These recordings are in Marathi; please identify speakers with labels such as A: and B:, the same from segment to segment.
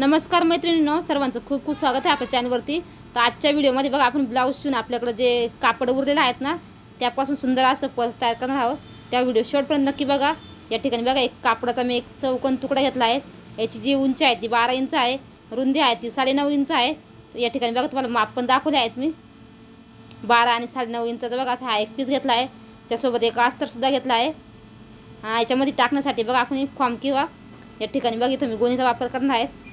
A: नमस्कार मैत्रिणींनो सर्वांचं खूप खूप स्वागत आहे आपल्या चॅनलवरती तर आजच्या व्हिडिओमध्ये बघा आपण ब्लाऊज शिवून आपल्याकडे जे कापड उरलेलं आहेत ना त्यापासून सुंदर असं पर्स तयार करणार आहोत. त्या व्हिडिओ शेवटपर्यंत नक्की बघा. या ठिकाणी बघा एक कापडाचा मी एक चौकन तुकडा घेतला आहे. याची जी उंची आहे ती बारा इंच आहे. रुंदी आहे ती साडेनऊ इंच आहे. तर या ठिकाणी बघा तुम्हाला माप पण दाखवले आहेत मी. बारा आणि साडेनऊ इंचाचा बघा असा हा एक पीस घेतला आहे. त्यासोबत एक अस्तरसुद्धा घेतला आहे. हा, याच्यामध्ये टाकण्यासाठी बघा आपण एक फॉर्म किंवा या ठिकाणी बघा इथं मी गोणीचा वापर करणार आहे.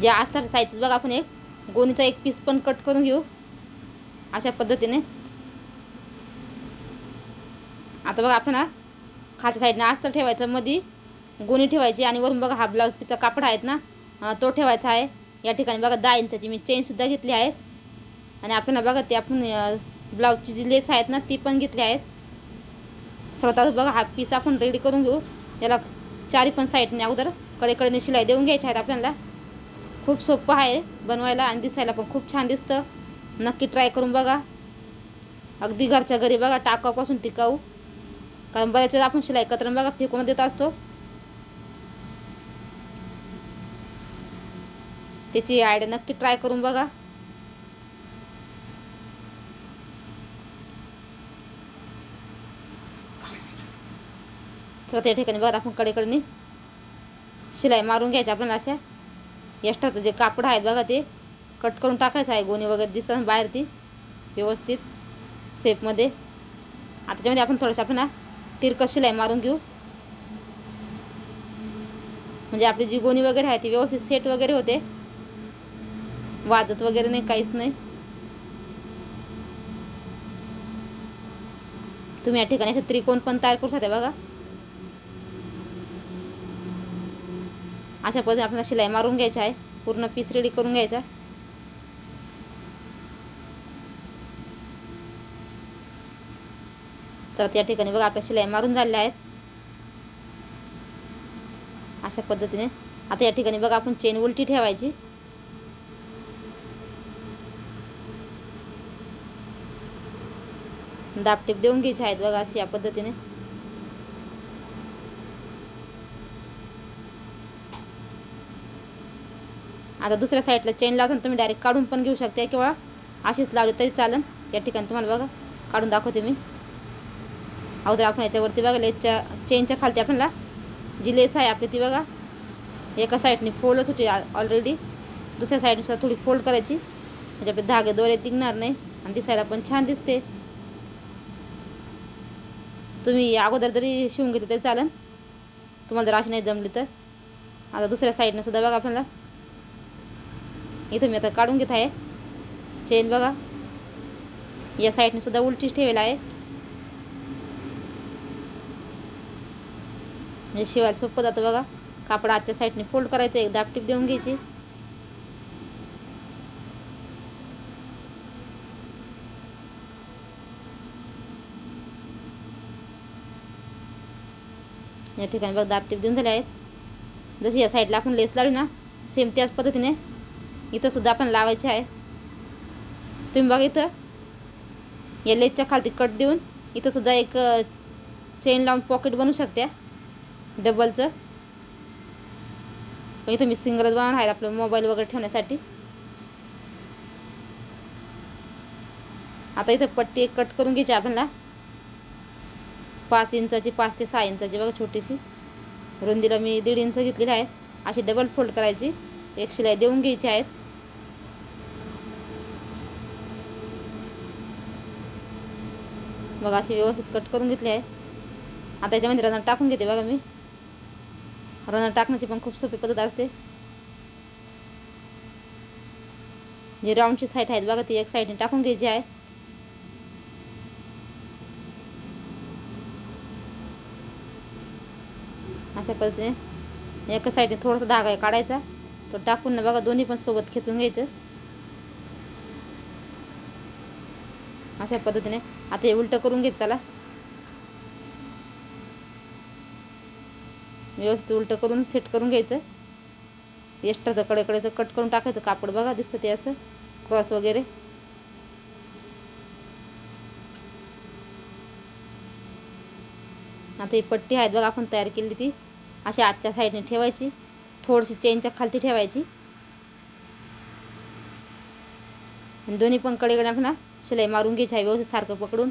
A: जे अस्तर साहित्य बघा आपण एक. गोणीचा एक पीस पण कट करून घेऊ. अशा पद्धतीने. आता बघा आपण हा. खालच्या साईडने अस्तर ठेवायचं मध्ये गोणी ठेवायची आणि वरून बघा हा ब्लाऊज पीसचा कापड आहेत ना तो ठेवायचा आहे. या ठिकाणी बघा दहा इंचाची मी चेनसुद्धा घेतली आहे. आणि आपल्याला बघा ते आपण ब्लाऊजची जी लेस आहेत ना ती पण घेतली आहेत. सर्वात बघा हा पीस आपण रेडी करून घेऊ. त्याला चारी पण साईडने अगोदर कडेकडेने शिलाई देऊन घ्यायची आहेत आपल्याला. खूप सोपं आहे बनवायला आणि दिसायला पण खूप छान दिसतं. नक्की ट्राय करून बघा. अगदी घरच्या घरी बघा टाकापासून टिकाऊ. कारण बऱ्याच वेळा आपण शिलाई कतरण बघा फेकून देत असतो. त्याची आयडिया नक्की ट्राय करून बघा. चला त्या ठिकाणी बघा आपण कडेकडनी शिलाई मारून घ्यायची आपल्याला अशा. एक्स्ट्राचं जे कापड आहेत बघा ते कट करून टाकायचं आहे गोणी वगैरे दिसतात ना बाहेर ती व्यवस्थित सेपमध्ये आता त्याच्यामध्ये आपण थोडंसं आपण ना तिरकस शिलाई मारून घेऊ. म्हणजे आपली जी गोणी वगैरे आहे ती व्यवस्थित सेट वगैरे होते. वाजत वगैरे नाही काहीच नाही. तुम्ही या ठिकाणी असं त्रिकोण पण तयार करू शकता बघा. अशा पद्धतीने आपल्याला शिलाई मारून घ्यायची आहे. पूर्ण पीस रेडी करून घ्यायचा चला त्या ठिकाणी बघा आपल्या शिलाई मारून झालेल्या आहेत. अशा पद्धतीने. आता या ठिकाणी बघा आपण चेन उलटी ठेवायची. दापटीप देऊन घ्यायची आहेत बघा अशी या पद्धतीने. आता दुसऱ्या साईडला चेन लावताना तुम्ही डायरेक्ट काढून पण घेऊ शकता किंवा अशीच लावली तरी चालेल. या ठिकाणी तुम्हाला बघा काढून दाखवते मी. अगोदर आपण याच्यावरती बघा लेसच्या चेनच्या खालती आपल्याला जी लेस आहे आपली ती बघा. एका साईडने फोल्डच होती ऑलरेडी दुसऱ्या साईडनुसार थोडी फोल्ड करायची. म्हणजे आपले धागे दोरे तिगणार नाही. आणि दिसायला पण छान दिसते. तुम्ही अगोदर जरी शिवून घेतली तरी चालेल. तुम्हाला जर अशी नाही जमली तर. आता दुसऱ्या साईडनं सुद्धा बघा आपल्याला. इथं मी आता काढून घेत आहे. चेन बघा. या साईडने सुद्धा उलटीच ठेवलेला आहे. म्हणजे शिवायला सोपं जातं बघा. कापड आजच्या साईडने फोल्ड करायचं एक दापटीप देऊन घ्यायची. या ठिकाणी बघा दापटीप देऊन झाले आहेत. जशी या साईडला आपण लेस लावली ना सेम त्याच पद्धतीने. इथंसुद्धा आपण लावायचे आहे तुम्ही बघा इथं. या लेजच्या खालती कट देऊन इथंसुद्धा एक चेन लावून पॉकेट बनवू शकते. डबलचं पण इथं मी सिंगलच बनवणार आहे आपलं मोबाईल वगैरे ठेवण्यासाठी. आता इथं पट्टी एक कट करून घ्यायची आपल्याला. पाच इंचाची पाच ते सहा इंचाची बघा छोटीशी. रुंदीला मी दीड इंच घेतलेली आहे. अशी डबल फोल्ड करायची. एक शिलाई देऊन घ्यायची आहेत. बघा अशी व्यवस्थित कट करून घेतली आहे आता याच्यामध्ये रनर टाकून घेते बघा मी. रनर टाकण्याची पण खूप सोपी पद्धत असते. जे राऊंडची साईड आहेत बघा ती एक साईडने टाकून घ्यायची आहे. अशा पद्धतीने एका साईडने थोडासा धागा आहे काढायचा. तो टाकून ना बघा दोन्ही पण सोबत खेचून घ्यायचं. अशा पद्धतीने. आता हे उलटं करून घेत त्याला व्यवस्थित उलटं करून सेट करून घ्यायचं. एक्स्ट्राचं कडेकडेचं कट करून टाकायचं. कापड बघा दिसतं ते असं. क्रॉस वगैरे. आता ही पट्टी आहेत बघा आपण तयार केली ती. अशी आजच्या साईडने ठेवायची. थोडीशी चेनच्या खालती ठेवायची. दोन्ही पण कडेकडे आपण शिलाई मारून घ्यायची आहे व्यवस्थित सारखं पकडून.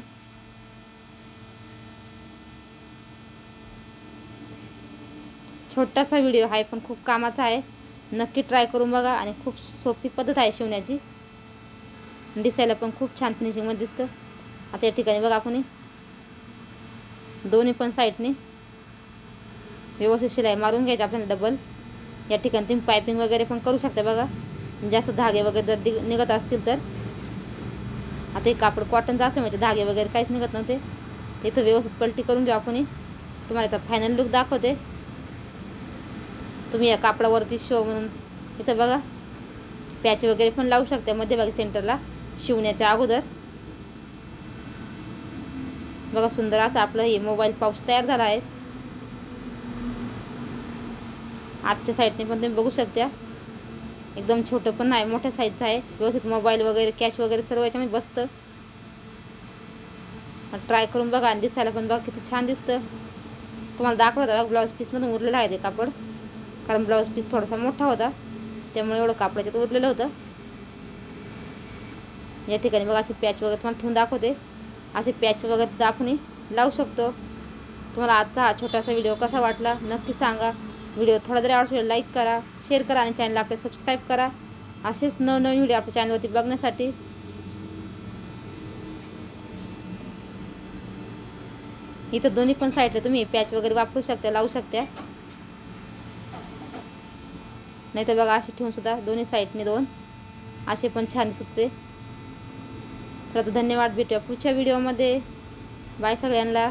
A: छोटासा व्हिडिओ आहे पण खूप कामाचा आहे. नक्की ट्राय करून बघा आणि खूप सोपी पद्धत आहे शिवण्याची. दिसायला पण खूप छान फिनिशिंगमध्ये दिसतं. आता या ठिकाणी बघा आपण दोन्ही पण साईडने. व्यवस्थित शिलाई मारून घ्यायची आपल्याला डबल या ठिकाणी तुम्ही पायपिंग वगैरे पण करू शकता बघा. जास्त धागे वगैरे जर निघत असतील तर. आता हे कापड कॉटनचं असलं म्हणजे धागे वगैरे काहीच निघत नव्हते. इथं व्यवस्थित पलटी करून घेऊ आपण तुम्हाला इथं फायनल लुक दाखवते. तुम्ही या कापडावरती शो म्हणून. इथं बघा. पॅच वगैरे पण लावू शकते मध्यभागी सेंटरला शिवण्याच्या अगोदर. बघा सुंदर असं आपलं हे मोबाईल पाऊच तयार झाला आहे. आजच्या साईडने पण तुम्ही बघू शकता. एकदम छोटं पण नाही मोठ्या साईजचं आहे. व्यवस्थित मोबाईल वगैरे कॅश वगैरे सर्व याच्यामध्ये बसतं. ट्राय करून बघा आणि दिसायला पण बघा किती छान दिसतं. तुम्हाला दाखवत बघा ब्लाऊज पीसमधून उरलेलं आहे ते कापड. कारण ब्लाऊज पीस थोडासा मोठा होता. त्यामुळे एवढं कापडाच्यात उरलेलं होतं. या ठिकाणी बघा असे पॅच वगैरे तुम्हाला ठेवून दाखवते. असे पॅच वगैरे सुद्धा आपण लावू शकतो. तुम्हाला आजचा हा छोटासा व्हिडिओ कसा वाटला नक्की सांगा. व्हिडिओ थोडा जरी आवडला लाईक करा शेअर करा आणि चॅनलला आपले सबस्क्राईब करा. असेच नवनवीन व्हिडिओ आपल्या चॅनलवरती बघण्यासाठी. इथं दोन्ही पण साईडला तुम्ही पॅच वगैरे वापरू शकता लावू शकता. नाही तर बघा असे ठेवून सुद्धा दोन्ही साईडने दोन. असे पण छान दिसते. थोडं तर आता धन्यवाद भेटूया पुढच्या व्हिडिओमध्ये बाय सगळ्यांना.